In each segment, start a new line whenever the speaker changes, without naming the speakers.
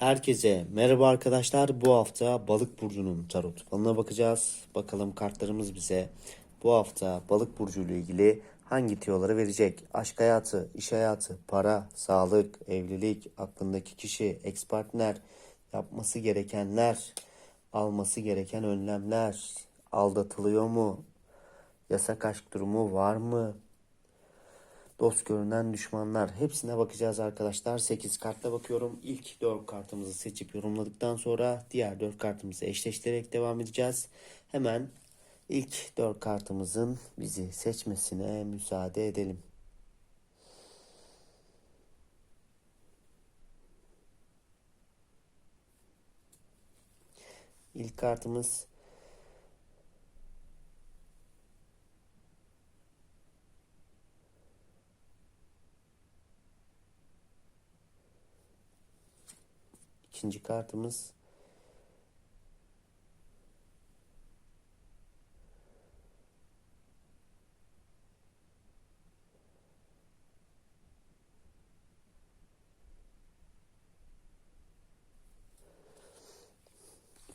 Herkese merhaba arkadaşlar. Bu hafta Balık burcunun tarot falına bakacağız. Bakalım kartlarımız bize bu hafta Balık burcu ile ilgili hangi tiyoları verecek? Aşk hayatı, iş hayatı, para, sağlık, evlilik, aklındaki kişi, ex partner, yapması gerekenler, alması gereken önlemler, aldatılıyor mu? Yasak aşk durumu var mı? Dost görünen düşmanlar. Hepsine bakacağız arkadaşlar. 8 kartla bakıyorum. İlk 4 kartımızı seçip yorumladıktan sonra diğer 4 kartımızı eşleştirerek devam edeceğiz. Hemen ilk 4 kartımızın bizi seçmesine müsaade edelim. İlk kartımız ikinci kartımız.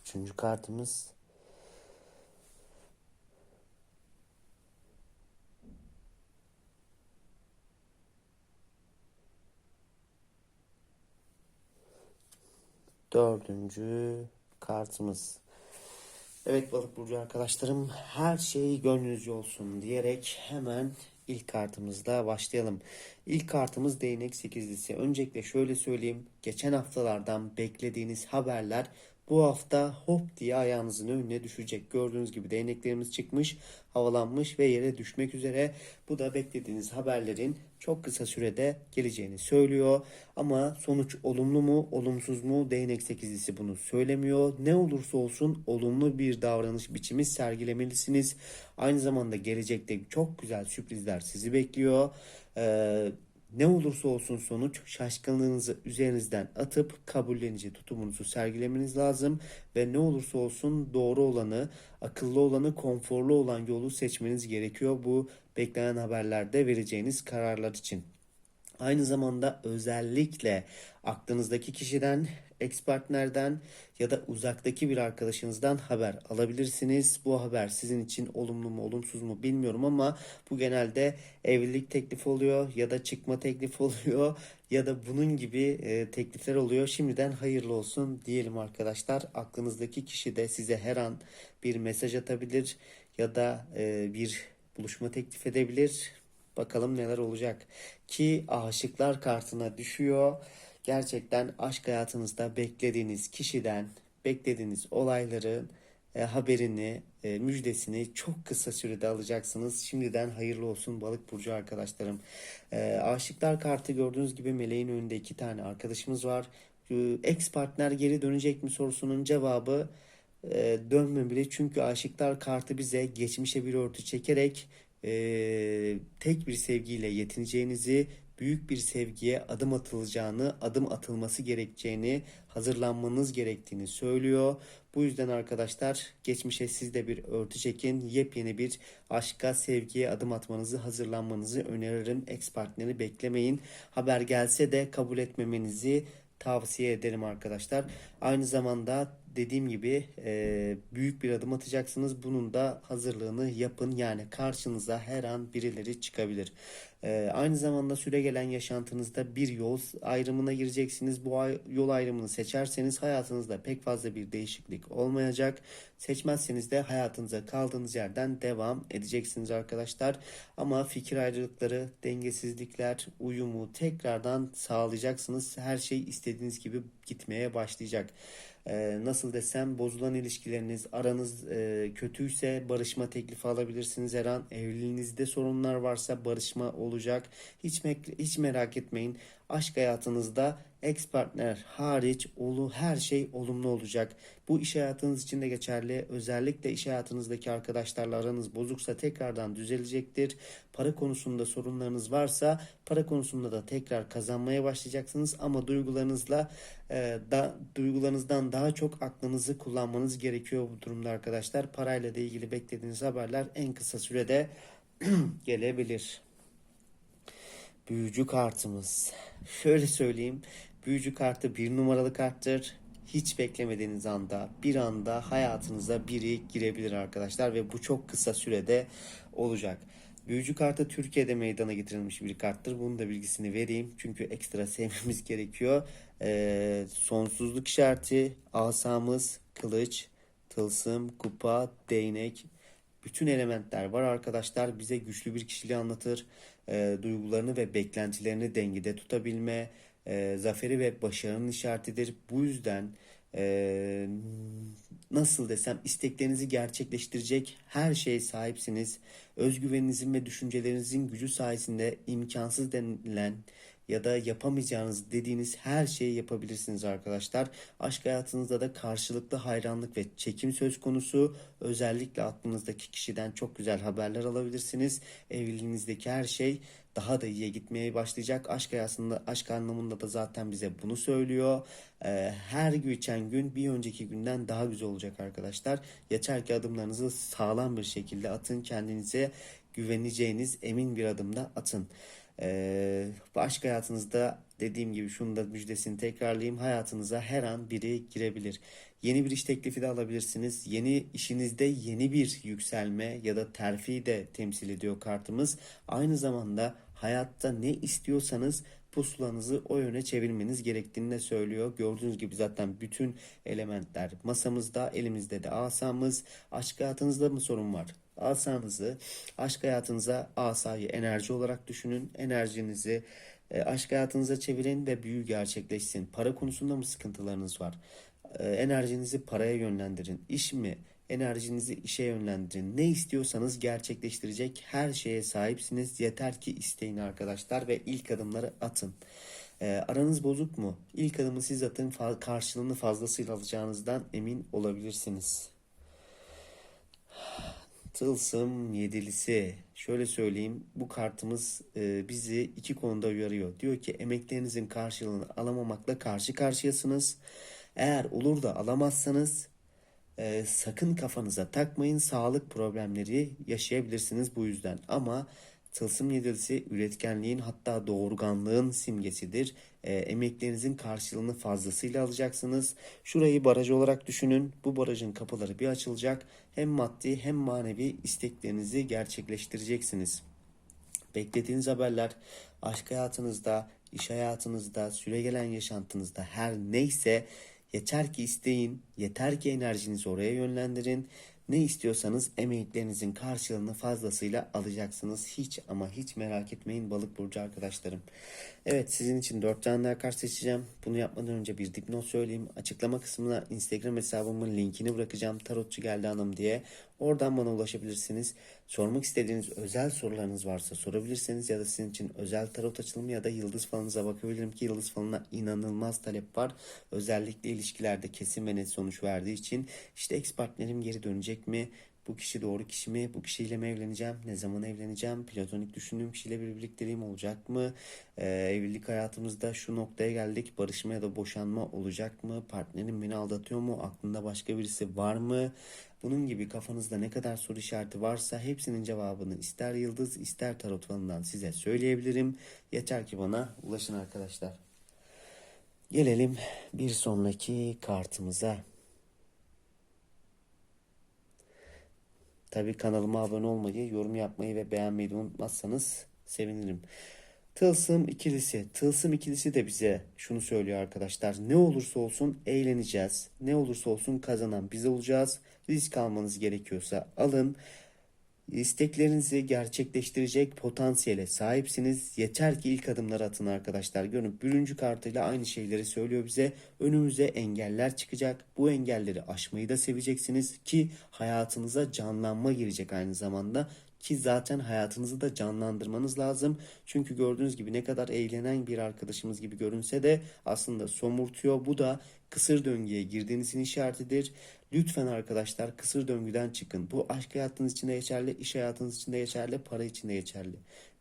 Üçüncü kartımız dördüncü kartımız. Evet balık burcu arkadaşlarım her şey gönlünüzce olsun diyerek hemen ilk kartımızla başlayalım. İlk kartımız değnek sekizlisi. Öncelikle şöyle söyleyeyim. Geçen haftalardan beklediğiniz haberler bu hafta hop diye ayağınızın önüne düşecek. Gördüğünüz gibi değneklerimiz çıkmış, havalanmış ve yere düşmek üzere. Bu da beklediğiniz haberlerin çok kısa sürede geleceğini söylüyor. Ama sonuç olumlu mu, olumsuz mu? Değnek sekizlisi bunu söylemiyor. Ne olursa olsun olumlu bir davranış biçimi sergilemelisiniz. Aynı zamanda gelecekte çok güzel sürprizler sizi bekliyor. Ee, ne olursa olsun sonuç şaşkınlığınızı üzerinizden atıp kabullenici tutumunuzu sergilemeniz lazım ve ne olursa olsun doğru olanı, akıllı olanı, konforlu olan yolu seçmeniz gerekiyor bu beklenen haberlerde vereceğiniz kararlar için. Aynı zamanda özellikle aklınızdaki kişiden, ex partnerden ya da uzaktaki bir arkadaşınızdan haber alabilirsiniz. Bu haber sizin için olumlu mu olumsuz mu bilmiyorum ama bu genelde evlilik teklifi oluyor ya da çıkma teklifi oluyor ya da bunun gibi e, teklifler oluyor. Şimdiden hayırlı olsun diyelim arkadaşlar. Aklınızdaki kişi de size her an bir mesaj atabilir ya da e, bir buluşma teklif edebilir. Bakalım neler olacak. Ki aşıklar kartına düşüyor. Gerçekten aşk hayatınızda beklediğiniz kişiden, beklediğiniz olayların e, haberini, e, müjdesini çok kısa sürede alacaksınız. Şimdiden hayırlı olsun balık burcu arkadaşlarım. E, aşıklar kartı gördüğünüz gibi meleğin önünde iki tane arkadaşımız var. E, ex partner geri dönecek mi sorusunun cevabı e, dönmemeli. Çünkü aşıklar kartı bize geçmişe bir örtü çekerek e, tek bir sevgiyle yetineceğinizi, büyük bir sevgiye adım atılacağını, adım atılması gerekeceğini, hazırlanmanız gerektiğini söylüyor. Bu yüzden arkadaşlar geçmişe siz de bir örtü çekin. Yepyeni bir aşka, sevgiye adım atmanızı, hazırlanmanızı öneririm. Ex partneri beklemeyin. Haber gelse de kabul etmemenizi tavsiye ederim arkadaşlar. Aynı zamanda dediğim gibi e, büyük bir adım atacaksınız. Bunun da hazırlığını yapın. Yani karşınıza her an birileri çıkabilir. E, aynı zamanda süre gelen yaşantınızda bir yol ayrımına gireceksiniz. Bu ay- yol ayrımını seçerseniz hayatınızda pek fazla bir değişiklik olmayacak. Seçmezseniz de hayatınıza kaldığınız yerden devam edeceksiniz arkadaşlar. Ama fikir ayrılıkları, dengesizlikler, uyumu tekrardan sağlayacaksınız. Her şey istediğiniz gibi gitmeye başlayacak. Ee, nasıl desem bozulan ilişkileriniz, aranız e, kötüyse barışma teklifi alabilirsiniz her an. Evliliğinizde sorunlar varsa barışma olacak. Hiç, mek- hiç merak etmeyin. Aşk hayatınızda ex partner hariç olu her şey olumlu olacak. Bu iş hayatınız için de geçerli. Özellikle iş hayatınızdaki arkadaşlarla aranız bozuksa tekrardan düzelecektir. Para konusunda sorunlarınız varsa para konusunda da tekrar kazanmaya başlayacaksınız ama duygularınızla e, da duygularınızdan daha çok aklınızı kullanmanız gerekiyor bu durumda arkadaşlar. Parayla da ilgili beklediğiniz haberler en kısa sürede gelebilir. Büyücü kartımız. Şöyle söyleyeyim. Büyücü kartı bir numaralı karttır. Hiç beklemediğiniz anda bir anda hayatınıza biri girebilir arkadaşlar ve bu çok kısa sürede olacak. Büyücü kartı Türkiye'de meydana getirilmiş bir karttır. Bunun da bilgisini vereyim. Çünkü ekstra sevmemiz gerekiyor. Ee, sonsuzluk işareti, asamız, kılıç, tılsım, kupa, değnek, bütün elementler var arkadaşlar. Bize güçlü bir kişiliği anlatır. Ee, duygularını ve beklentilerini dengede tutabilme, e, zaferi ve başarının işaretidir. Bu yüzden e, nasıl desem isteklerinizi gerçekleştirecek her şeye sahipsiniz. Özgüveninizin ve düşüncelerinizin gücü sayesinde imkansız denilen ya da yapamayacağınız dediğiniz her şeyi yapabilirsiniz arkadaşlar. Aşk hayatınızda da karşılıklı hayranlık ve çekim söz konusu. Özellikle aklınızdaki kişiden çok güzel haberler alabilirsiniz. Evliliğinizdeki her şey daha da iyiye gitmeye başlayacak. Aşk hayatında, aşk anlamında da zaten bize bunu söylüyor. Ee, her geçen gün bir önceki günden daha güzel olacak arkadaşlar. Yeter ki adımlarınızı sağlam bir şekilde atın. Kendinize güveneceğiniz emin bir adımda atın. Ee, aşk hayatınızda dediğim gibi şunu da müjdesini tekrarlayayım. Hayatınıza her an biri girebilir. Yeni bir iş teklifi de alabilirsiniz. Yeni işinizde yeni bir yükselme ya da terfi de temsil ediyor kartımız. Aynı zamanda hayatta ne istiyorsanız pusulanızı o yöne çevirmeniz gerektiğini de söylüyor. Gördüğünüz gibi zaten bütün elementler masamızda, elimizde de asamız. Aşk hayatınızda mı sorun var? Asanızı aşk hayatınıza asayı enerji olarak düşünün. Enerjinizi e, aşk hayatınıza çevirin ve büyü gerçekleşsin. Para konusunda mı sıkıntılarınız var? E, enerjinizi paraya yönlendirin. İş mi? Enerjinizi işe yönlendirin. Ne istiyorsanız gerçekleştirecek her şeye sahipsiniz. Yeter ki isteyin arkadaşlar ve ilk adımları atın. E, aranız bozuk mu? İlk adımı siz atın. Fa- karşılığını fazlasıyla alacağınızdan emin olabilirsiniz. Tılsım yedilisi. Şöyle söyleyeyim bu kartımız e, bizi iki konuda uyarıyor. Diyor ki emeklerinizin karşılığını alamamakla karşı karşıyasınız. Eğer olur da alamazsanız e, sakın kafanıza takmayın. Sağlık problemleri yaşayabilirsiniz bu yüzden. Ama tılsım yedilisi üretkenliğin hatta doğurganlığın simgesidir. E, emeklerinizin karşılığını fazlasıyla alacaksınız. Şurayı baraj olarak düşünün. Bu barajın kapıları bir açılacak. Hem maddi hem manevi isteklerinizi gerçekleştireceksiniz. Beklediğiniz haberler aşk hayatınızda, iş hayatınızda, süregelen yaşantınızda her neyse yeter ki isteyin, yeter ki enerjinizi oraya yönlendirin. Ne istiyorsanız emeklerinizin karşılığını fazlasıyla alacaksınız. Hiç ama hiç merak etmeyin balık burcu arkadaşlarım. Evet sizin için 4 tane daha kart seçeceğim. Bunu yapmadan önce bir dipnot söyleyeyim. Açıklama kısmına Instagram hesabımın linkini bırakacağım. Tarotçu geldi hanım diye. Oradan bana ulaşabilirsiniz. Sormak istediğiniz özel sorularınız varsa sorabilirsiniz ya da sizin için özel tarot açılımı ya da yıldız falınıza bakabilirim ki yıldız falına inanılmaz talep var. Özellikle ilişkilerde kesin ve net sonuç verdiği için işte ex partnerim geri dönecek mi? Bu kişi doğru kişi mi? Bu kişiyle mi evleneceğim? Ne zaman evleneceğim? Platonik düşündüğüm kişiyle bir birlikteliğim olacak mı? Ee, evlilik hayatımızda şu noktaya geldik. Barışma ya da boşanma olacak mı? Partnerim beni aldatıyor mu? Aklında başka birisi var mı? Bunun gibi kafanızda ne kadar soru işareti varsa hepsinin cevabını ister yıldız ister tarot falından size söyleyebilirim. Yeter ki bana ulaşın arkadaşlar. Gelelim bir sonraki kartımıza. Tabii kanalıma abone olmayı, yorum yapmayı ve beğenmeyi de unutmazsanız sevinirim. Tılsım ikilisi. Tılsım ikilisi de bize şunu söylüyor arkadaşlar. Ne olursa olsun eğleneceğiz. Ne olursa olsun kazanan biz olacağız. Risk almanız gerekiyorsa alın. İsteklerinizi gerçekleştirecek potansiyele sahipsiniz. Yeter ki ilk adımları atın arkadaşlar. Görün bürüncü kartıyla aynı şeyleri söylüyor bize. Önümüze engeller çıkacak. Bu engelleri aşmayı da seveceksiniz ki hayatınıza canlanma girecek aynı zamanda. Ki zaten hayatınızı da canlandırmanız lazım. Çünkü gördüğünüz gibi ne kadar eğlenen bir arkadaşımız gibi görünse de aslında somurtuyor. Bu da kısır döngüye girdiğinizin işaretidir. Lütfen arkadaşlar kısır döngüden çıkın. Bu aşk hayatınız için de geçerli, iş hayatınız için de geçerli, para için de geçerli.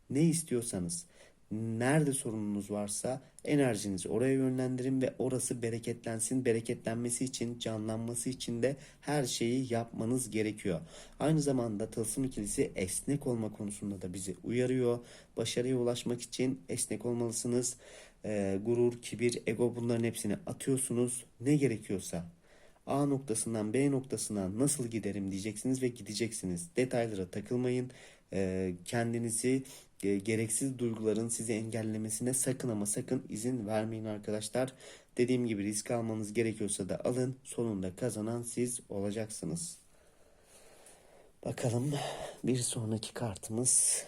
Ne istiyorsanız, nerede sorununuz varsa enerjinizi oraya yönlendirin ve orası bereketlensin. Bereketlenmesi için, canlanması için de her şeyi yapmanız gerekiyor. Aynı zamanda tılsım ikilisi esnek olma konusunda da bizi uyarıyor. Başarıya ulaşmak için esnek olmalısınız. e, gurur, kibir, ego bunların hepsini atıyorsunuz. Ne gerekiyorsa A noktasından B noktasına nasıl giderim diyeceksiniz ve gideceksiniz. Detaylara takılmayın. E, kendinizi gereksiz duyguların sizi engellemesine sakın ama sakın izin vermeyin arkadaşlar. Dediğim gibi risk almanız gerekiyorsa da alın. Sonunda kazanan siz olacaksınız. Bakalım bir sonraki kartımız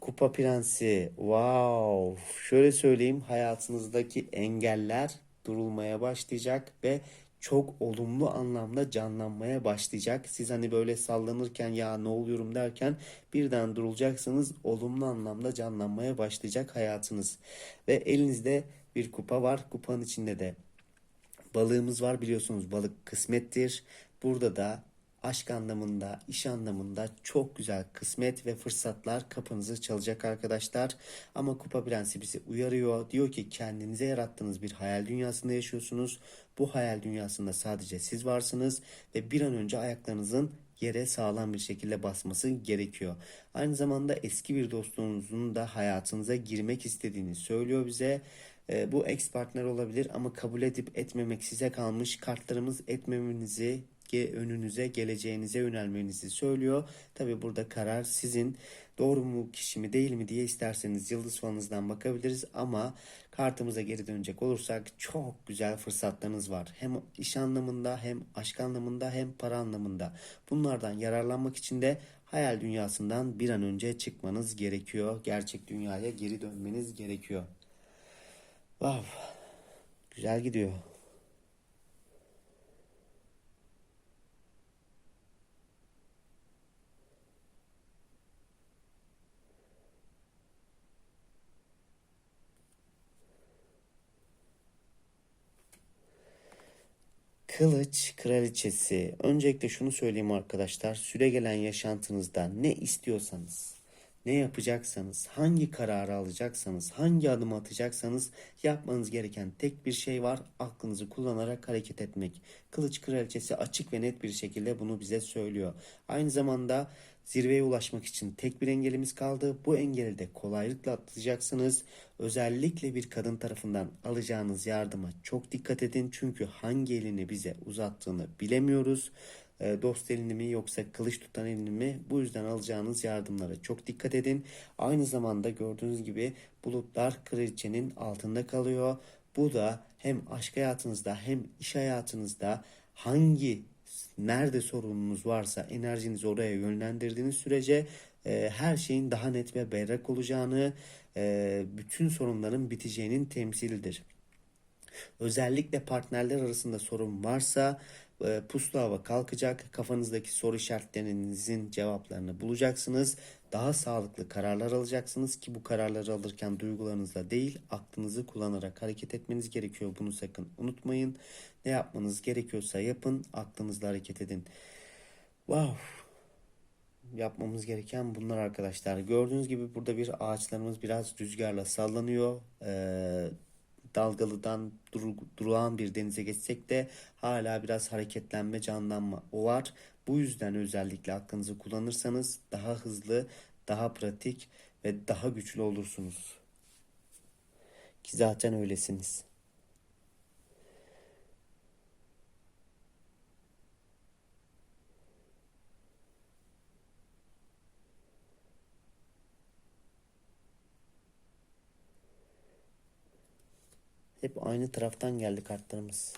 Kupa Prensi. Wow. Şöyle söyleyeyim hayatınızdaki engeller durulmaya başlayacak ve çok olumlu anlamda canlanmaya başlayacak. Siz hani böyle sallanırken ya ne oluyorum derken birden durulacaksınız. Olumlu anlamda canlanmaya başlayacak hayatınız. Ve elinizde bir kupa var. Kupanın içinde de balığımız var biliyorsunuz balık kısmettir. Burada da aşk anlamında, iş anlamında çok güzel kısmet ve fırsatlar kapınızı çalacak arkadaşlar. Ama Kupa Prensi bizi uyarıyor. Diyor ki kendinize yarattığınız bir hayal dünyasında yaşıyorsunuz. Bu hayal dünyasında sadece siz varsınız ve bir an önce ayaklarınızın yere sağlam bir şekilde basması gerekiyor. Aynı zamanda eski bir dostunuzun da hayatınıza girmek istediğini söylüyor bize. E, bu ex partner olabilir ama kabul edip etmemek size kalmış. Kartlarımız etmemenizi önünüze geleceğinize yönelmenizi söylüyor. Tabi burada karar sizin. Doğru mu kişi mi değil mi diye isterseniz yıldız falınızdan bakabiliriz ama kartımıza geri dönecek olursak çok güzel fırsatlarınız var. Hem iş anlamında hem aşk anlamında hem para anlamında. Bunlardan yararlanmak için de hayal dünyasından bir an önce çıkmanız gerekiyor. Gerçek dünyaya geri dönmeniz gerekiyor. Wow. Güzel gidiyor. Kılıç kraliçesi. Öncelikle şunu söyleyeyim arkadaşlar. Süre gelen yaşantınızda ne istiyorsanız, ne yapacaksanız, hangi kararı alacaksanız, hangi adımı atacaksanız yapmanız gereken tek bir şey var. Aklınızı kullanarak hareket etmek. Kılıç kraliçesi açık ve net bir şekilde bunu bize söylüyor. Aynı zamanda Zirveye ulaşmak için tek bir engelimiz kaldı. Bu engeli de kolaylıkla atlayacaksınız. Özellikle bir kadın tarafından alacağınız yardıma çok dikkat edin. Çünkü hangi elini bize uzattığını bilemiyoruz. E, dost elini mi yoksa kılıç tutan elini mi? Bu yüzden alacağınız yardımlara çok dikkat edin. Aynı zamanda gördüğünüz gibi bulutlar kraliçenin altında kalıyor. Bu da hem aşk hayatınızda hem iş hayatınızda hangi nerede sorununuz varsa enerjinizi oraya yönlendirdiğiniz sürece e, her şeyin daha net ve berrak olacağını, e, bütün sorunların biteceğinin temsilidir. Özellikle partnerler arasında sorun varsa e, puslu hava kalkacak. Kafanızdaki soru işaretlerinizin cevaplarını bulacaksınız. Daha sağlıklı kararlar alacaksınız ki bu kararları alırken duygularınızla değil aklınızı kullanarak hareket etmeniz gerekiyor. Bunu sakın unutmayın. Ne yapmanız gerekiyorsa yapın. Aklınızla hareket edin. Wow. Yapmamız gereken bunlar arkadaşlar. Gördüğünüz gibi burada bir ağaçlarımız biraz rüzgarla sallanıyor. Ee, dalgalıdan dur, durağan bir denize geçsek de hala biraz hareketlenme, canlanma o var. Bu yüzden özellikle aklınızı kullanırsanız daha hızlı, daha pratik ve daha güçlü olursunuz. Ki zaten öylesiniz. Hep aynı taraftan geldi kartlarımız.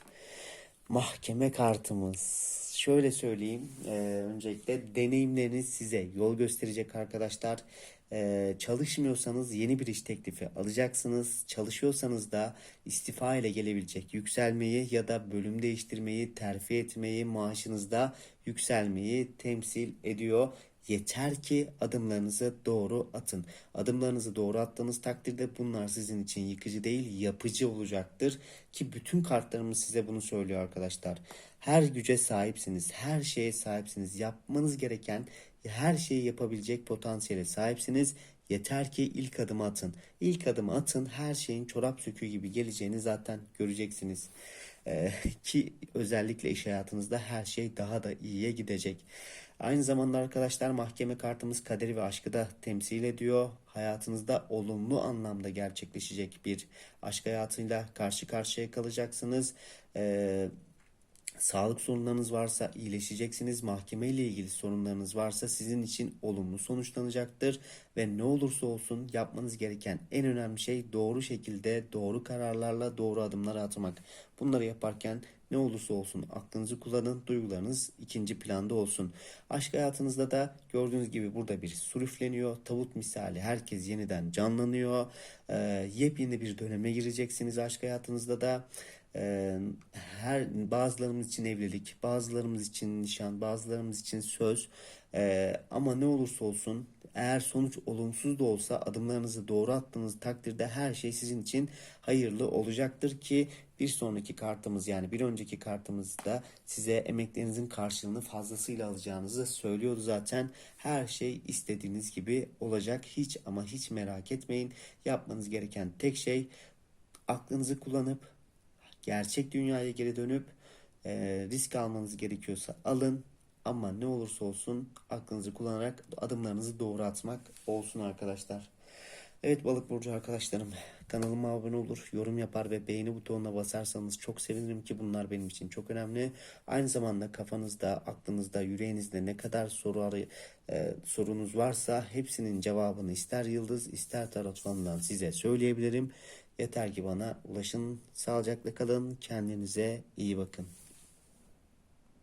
Mahkeme kartımız. Şöyle söyleyeyim. E, öncelikle deneyimleriniz size yol gösterecek arkadaşlar. E, çalışmıyorsanız yeni bir iş teklifi alacaksınız. Çalışıyorsanız da istifa ile gelebilecek yükselmeyi ya da bölüm değiştirmeyi, terfi etmeyi, maaşınızda yükselmeyi temsil ediyor. Yeter ki adımlarınızı doğru atın. Adımlarınızı doğru attığınız takdirde bunlar sizin için yıkıcı değil yapıcı olacaktır. Ki bütün kartlarımız size bunu söylüyor arkadaşlar. Her güce sahipsiniz. Her şeye sahipsiniz. Yapmanız gereken her şeyi yapabilecek potansiyele sahipsiniz. Yeter ki ilk adımı atın. İlk adımı atın her şeyin çorap söküğü gibi geleceğini zaten göreceksiniz. Ee, ki özellikle iş hayatınızda her şey daha da iyiye gidecek. Aynı zamanda arkadaşlar mahkeme kartımız kaderi ve aşkı da temsil ediyor. Hayatınızda olumlu anlamda gerçekleşecek bir aşk hayatıyla karşı karşıya kalacaksınız. Ee, Sağlık sorunlarınız varsa iyileşeceksiniz. Mahkeme ile ilgili sorunlarınız varsa sizin için olumlu sonuçlanacaktır. Ve ne olursa olsun yapmanız gereken en önemli şey doğru şekilde doğru kararlarla doğru adımlar atmak. Bunları yaparken ne olursa olsun aklınızı kullanın, duygularınız ikinci planda olsun. Aşk hayatınızda da gördüğünüz gibi burada bir sur üfleniyor. Tavut misali herkes yeniden canlanıyor. Ee, yepyeni bir döneme gireceksiniz aşk hayatınızda da. Ee, her bazılarımız için evlilik, bazılarımız için nişan, bazılarımız için söz. Ee, ama ne olursa olsun eğer sonuç olumsuz da olsa adımlarınızı doğru attığınız takdirde her şey sizin için hayırlı olacaktır ki bir sonraki kartımız yani bir önceki kartımızda size emeklerinizin karşılığını fazlasıyla alacağınızı söylüyordu zaten. Her şey istediğiniz gibi olacak. Hiç ama hiç merak etmeyin. Yapmanız gereken tek şey aklınızı kullanıp gerçek dünyaya geri dönüp e, risk almanız gerekiyorsa alın ama ne olursa olsun aklınızı kullanarak adımlarınızı doğru atmak olsun arkadaşlar. Evet balık burcu arkadaşlarım kanalıma abone olur, yorum yapar ve beğeni butonuna basarsanız çok sevinirim ki bunlar benim için çok önemli. Aynı zamanda kafanızda, aklınızda, yüreğinizde ne kadar soru e, sorunuz varsa hepsinin cevabını ister yıldız ister tarot falından size söyleyebilirim. Yeter ki bana ulaşın. Sağlıcakla kalın. Kendinize iyi bakın.